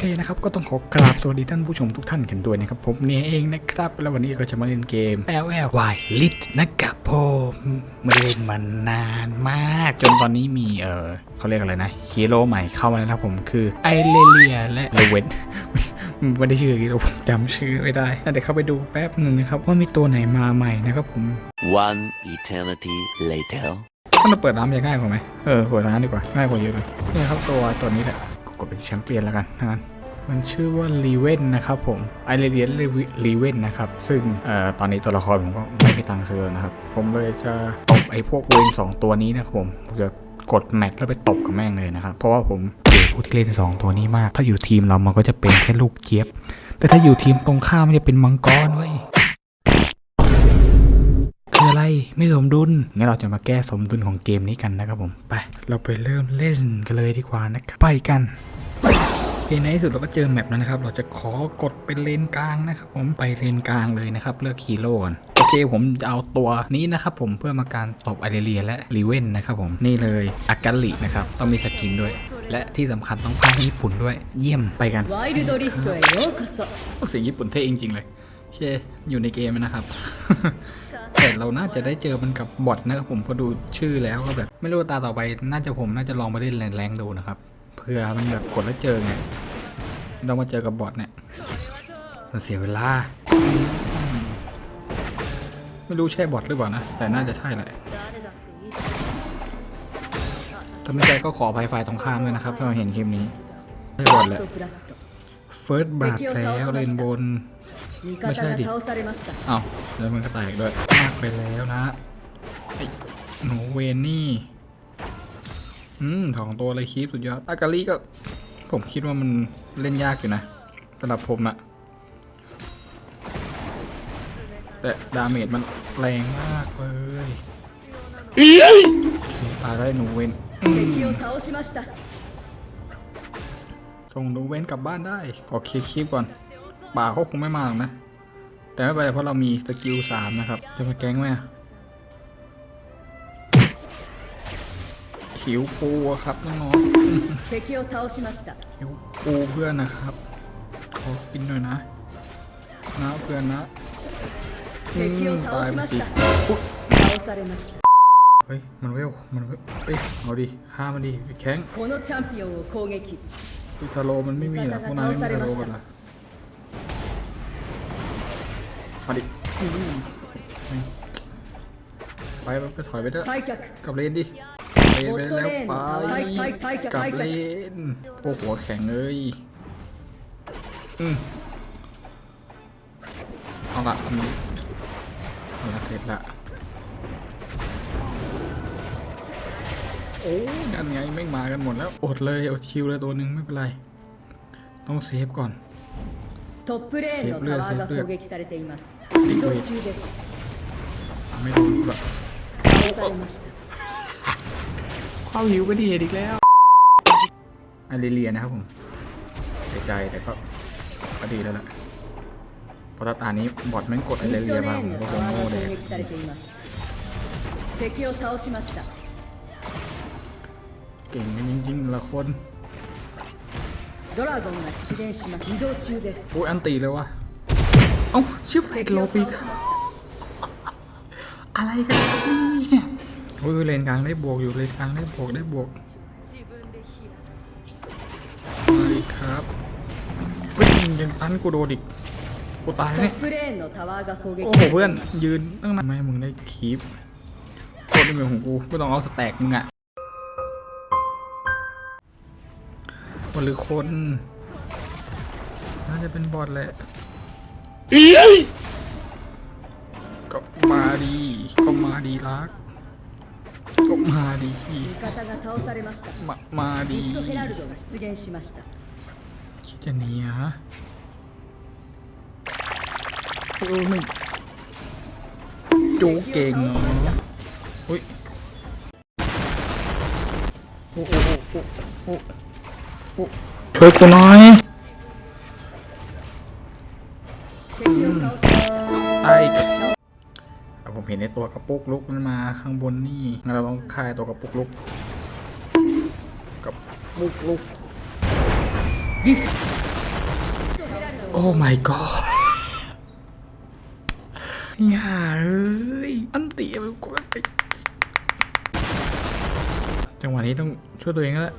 เคนะครับก็ต้องขอกราบสวัสดีท่านผู้ชมทุกท่านกันด้วยนะครับผมเนี่ยเองนะครับแล้ววันนี้ก็จะมาเล่นเกม L L Y Lit นะครับผมไม่ได้เล่นมานานมาก จนตอนนี้มีเออเขาเรียกอะไรนะฮีโร่ใหม่เข้ามาแล้วนะครับผมคือไอเลเลียและเลเวนไม่ได้ชื่อฮีโร่ผมจำชื่อไม่ได้น่าจะเข้าไปดูแป๊บหนึ่งนะครับว่ามีตัวไหนมาใหม่นะครับผม One eternity later. ถ้าเราเปิดร้านจะง่ายกว่าไหมเออเปิดร้านดีกว่าง่ายกว่าเยอะเลยนี่ครับตัวตัวนี้แหละ กดเป็นแชมเปี้ยนแล้วกันนะมันชื่อว่ารีเวนนะครับผมไอเรียนรีเวนนะครับ ซึ่งออตอนนี้ตัวละครผมก็ไม่มีตังค์ซื้อนะครับ ผมเลยจะตบไอ้พวกเวนสองตัวนี้นะครับผมผมจะกดแม็กแล้วไปตบกับแม่งเลยนะครับ เพราะว่าผมเกลียดผู้ที่เล่นสองตัวนี้มาก ถ้าอยู่ทีมเรามันก็จะเป็นแค่ลูกเจี๊ยบ แต่ถ้าอยู่ทีมตรงข้ามมันจะเป็นมังกรเว้ย ไม่สมดุลงั้นเราจะมาแก้สมดุลของเกมนี้กันนะครับผมไป เราไปเริ่มเล่นกันเลยดีกว่านะครับไปกันคในที่สุดเราก็เจอแมปแล้วนะครับ เราจะขอกดเป็นเลนกลางนะครับ ผมไปเลนกลางเลยนะครับ เลือกฮีโร่ก่อนโอเคผมจะเอาตัวนี้นะครับผมเพื่อมาการตบไอเดเรียและรีเวนนะครับผมนี่เลยอากาลินะครับ ต้องมีสกินด้วย และที่สำคัญต้องพากญี่ปุ่นด้วย เยี่ยมไปกันโอ้เสียงญี่ปุ่นเท่จริงๆเลยโอเคอยู่ในเกมนะครับ แต่เราน่าจะได้เจอมันกับบอทนะครับผมพอดูชื่อแล้วก็แบบ ไม่รู้ตาต่อไปน่าจะผมน่าจะลองมาเล่นแรงๆดูนะครับเผื่อมันแบบกดแล้วเจอไงเรามาเจอกับบอทเนี่ยมันเสียเวลา ไม่รู้ใช่บอทหรือเปล่านะ แต่น่าจะใช่แหละถ้าไม่ใช่ก็ขอไฟยฝ่ายตรงข้ามด้วยนะครับ ถ้าเห็นคลิปนี้ใช่บอทแหละเฟิร์สบาดแล้วเรนบน ไม่ใช่ดิเอาแล้วมันก็แตกด้วยมากไปแล้วนะหนูเวนนี่ อืมสองตัวเลยคลิปสุดยอดอากาลีก็ ผมคิดว่ามันเล่นยากอยู่นะสำหรับผมอะแต่ดาเมจมันแรงมากเลยตายได้หนูเวนส่งหนูเวนกลับบ้านได้ขอเคลียคลิปก่อน ป่าเขาคงไม่มาหรอกนะ แต่ไม่เป็นไรเพราะเรามีสกิลสามนะครับ จะมาแก๊งไหมหิวปูครับน้องๆหิวปูเพื่อนนะครับ ขอกินหน่อยนะ นะเพื่อนนะตายมันจีเฮ้ย มันเวล มันเวลเฮ้ย เอาดิฆ่ามันดิแข็งอิตาโลมันไม่มีหรอกพวกนายไม่มีอิตาโลกันหรอ มาดิอืมไปไปไปถอยไปเถอะ退却กลับเลนดิเลนไปแล้วไปไปไปไปกลับไปเลนพวกหัวแข็งเลยอืมเอาละอันนี้เอาละเสร็จละโอ้ยนั่นไงไม่งมากันหมดแล้ว อดเลย อดคิวเลยตัวหนึ่งไม่เป็นไร ต้องเซฟก่อน トップレーンのタワーが攻撃されています移動中です ไม่โดนแบบ 倒されました ความหิวก็ดีอีกแล้วไอเรียนะครับผมเสียใจแต่ก็ก็ดีแล้วแหละเพราะถ้าตานี้บอดแม่งกดไอ ミッ เรี ド ย レ มา ー ผม ンの ก็ タ คง ワー โง่ が เลย 攻撃されています敵を倒しました เก่งกันจริงๆแต่ละคน ドラゴンが出現します移動中です โอ้ยอันตีเลยวะเอ้าชิฟเฟกโลปิกอะไรกันครับเนี่ยโอ้ยเลนกลางได้บวกอยู่เลนกลางได้บวกได้บวกอะไรครับเฮ้ยยังตันกูโดนอีกกูตาย ト เนี่ย ップレーンのタワーが攻撃 โอ้โหเพื่อนยืนตั้งนานไม่ให้มึงได้คีปโคตรเป็นของกูไม่ต้องเอาสแต็กมึงอะ หรือคน น่าจะเป็นบอทแหละอีก็มาดีก็มาดีรักก็มาดีมามาดีคิดจะหนีฮะเออไม่จูเก่งเนาะอ้ยโอ้โอ้โอ้โอ้ ช่วยกูหน่อยไอ้ผมเห็นในตัวกระปุกลุกมันมาข้างบนนี่งั้นเราต้องคายตัวกระปุกลุกกระปุกลุกโอ้ my god อย่าเลยอันตีไปนกูจังหวะนี้ต้องช่วยตัวเองแล้ว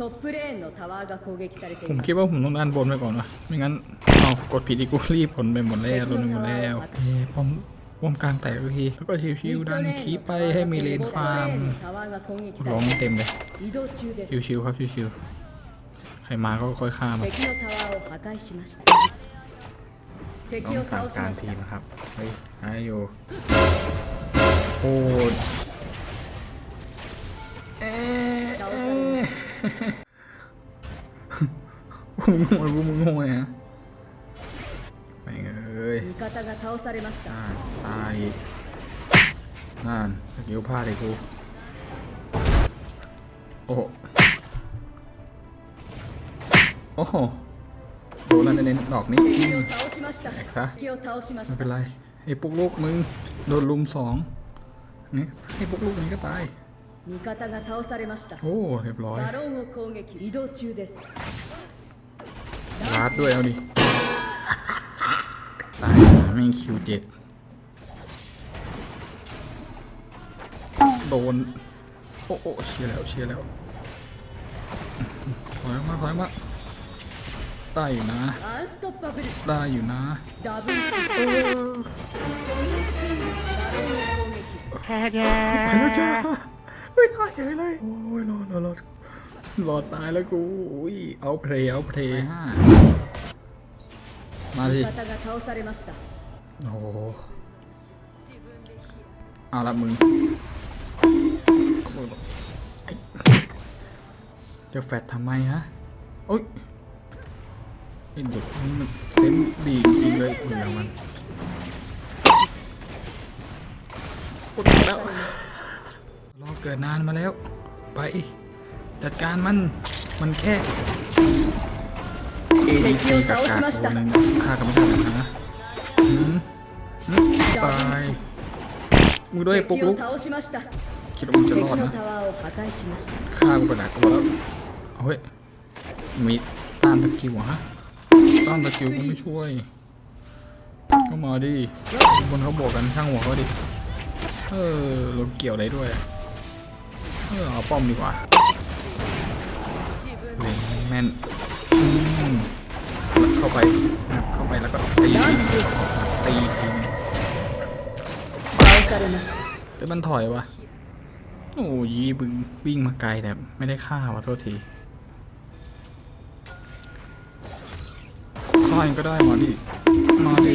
トップレーンのタワーが攻撃されて ผ い ม ます คิดว่าผมต้องด้านบนไปก่อนวะไม่งั้นเอากดผิดอีกกูรีบผลไปหมดแล้วลนไปหมดแล้วเอ้ป้อมป้อมกลางแตกทีแล้วก็ชิวๆดันคีไปให้มีเลนฟาร์ม タワーが攻撃さ ร้อง れて เต็มเลย 移動中です ชิวๆครับชิวๆใครมาก็ค่อยฆ่ามา 敵のタワーを破壊しました敵 ต้อ を งสั่ง 倒し การ まし ที た มนะครับเฮ้ยหายอยู่โอ้ มึงโง่กูมึงโง่ไงไปเอ้ยตายนั่นสกิลพลาดเลยกูโอ้โหโดนแล้วเน้นดอกนี้แอกซะไม่เป็นไรไอ้พวกลูกมึงโดนลุมสองนี่ไอ้พวกลูกนี้ก็ตาย 味方が倒されました โอ้ เรียบร้อย バロンを攻撃移動中です ลาดด้วยเอาดิ ตายแม่งคิวเจ็ดโดน โอ้โอ้เชียร์แล้วเชียร์แล้วถอยออกมาถอยออกมาได้อยู่นะ アンストッパブル ได้อยู่นะ ダブルキルバロンを攻撃 ไปแล้วจ้า ไม่ได้ยเลย โอ้ยรอดรอดรอดอดตายแล้วกูอุ้ยเอาเพลย์เอาเพลย์ห้ามาสิโอ้เอาละมึงจะแฟดทำไมฮะโอ้ยไอ้เด็กนี่มันเซนดีจริงเลยเหมือนมันกดแล้ว รอเกิดนานมาแล้ว ไป จัดการมัน มันแค่เอดีซีกับกาดตันึงฆ่ากันไม่ได้หรอนะตายมึงด้วยปุ๊กลุกคิดว่ามึงจะรอดนะฆ่ากูไปหนักกว่าแล้วเฮ้ยมีต้านตะกิวฮะต้านตะกิวก็ไม่ช่วยก็มาดิคนเขาบอกกันช่างหัวเขาดิ เออรถเกี่ยวอะไรด้วย เออเอาป้อมดีกว่าแม่นเข้าไปเข้าไปแล้วก็ตีทีตีทีนึงเลยมันถอยวะโอ้ยีบึงวิ่งมาไกลแต่ไม่ได้ฆ่าวะโทษทีคลาก็ได้มาดิมาดิ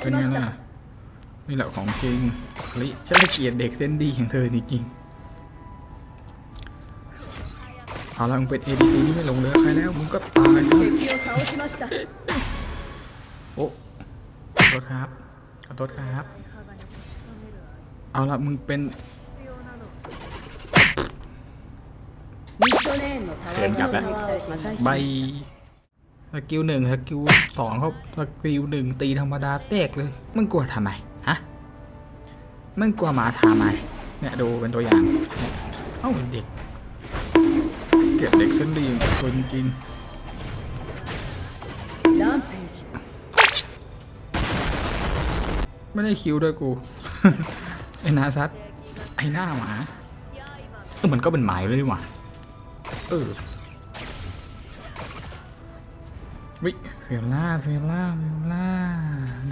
เป็นไงล่ะนี่แหละของจริงลิฉันเกลียดเด็กเส้นดีอย่างเธอจริงๆ เอาละมึงเป็น ADC นี่ไม่ลงเลยใครแล้วมึงก็ตายโอ้ขอโทษครับขอโทษครับ เอาละมึงเป็นเขินกลับแล้วใบสกิลหนึ่งสกิลสองเขาสกิลหนึ่งตีธรรมดาเตกเลย มึงกลัวทำไมฮะมึงกลัวหมาทำไมเนี่ยดูเป็นตัวอย่าง เอ้าเด็ก เก็บเด็กเส้นดีคนจริงไม่ได้คิวด้วยกู ไอ้นาซัดไอ้หน้าหมาเออมันก็เป็นหมายเลยดีกว่าเออวิเฟลล่าเฟลล่าเฟลล่า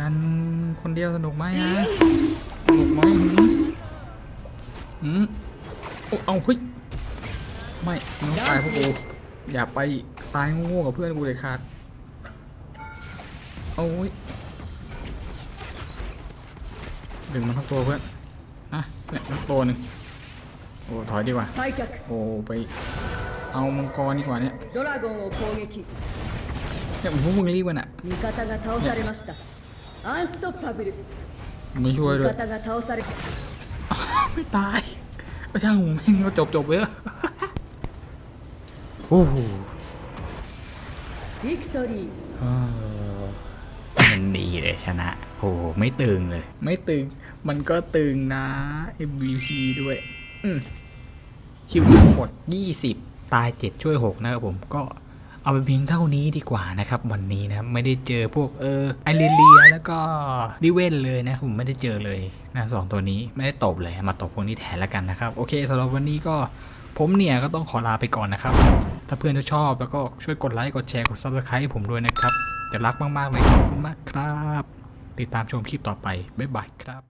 ดันคนเดียวสนุกไหมฮะสนุกไหมอืมโอ้เอาเฮ้ ไม่น้องตายพวกกูอย่าไปตายโง่กับเพื่อนกูเลยครับโอ้ยดึงมาทั้งตัวเพื่อนอะเนี่ยทั้งตัวหนึ่งโอ้ถอยดีกว่าโอ้ไปเอามังกรดีกว่าเนี่ยเนี่ยพกมึงรีบกันอะไม่ช่วยเลยไม่ตายก็ช่างหูแม่งก็จบจบเลย โอ้โหิกตอรีมันดีเลยชนะ โอ้ไม่ตึงเลย ไม่ตึง มันก็ตึงนะ MVP ด้วย อืมคิวหมด 20 ตาย 7 ช่วย 6 นะครับผมก็เอาเป็นเพียงเท่านี้ดีกว่านะครับวันนี้นะไม่ได้เจอพวกเออไอเลียแล้วก็ดิเวนเลยนะผมไม่ได้เจอเลยนะสองตัวนี้ไม่ได้ตบเลยมาตบพวกนี้แทนแล้วกันนะครับ โอเคสำหรับวันนี้ก็ผมเนี่ยก็ต้องขอลาไปก่อนนะครับ ถ้าเพื่อนจะชอบแล้วก็ช่วยกดไลค์กดแชร์กด subscribe ให้ผมด้วยนะครับจะรักมากๆเลยขอบคุณมากครับ ติดตามชมคลิปต่อไป บ๊ายบายครับ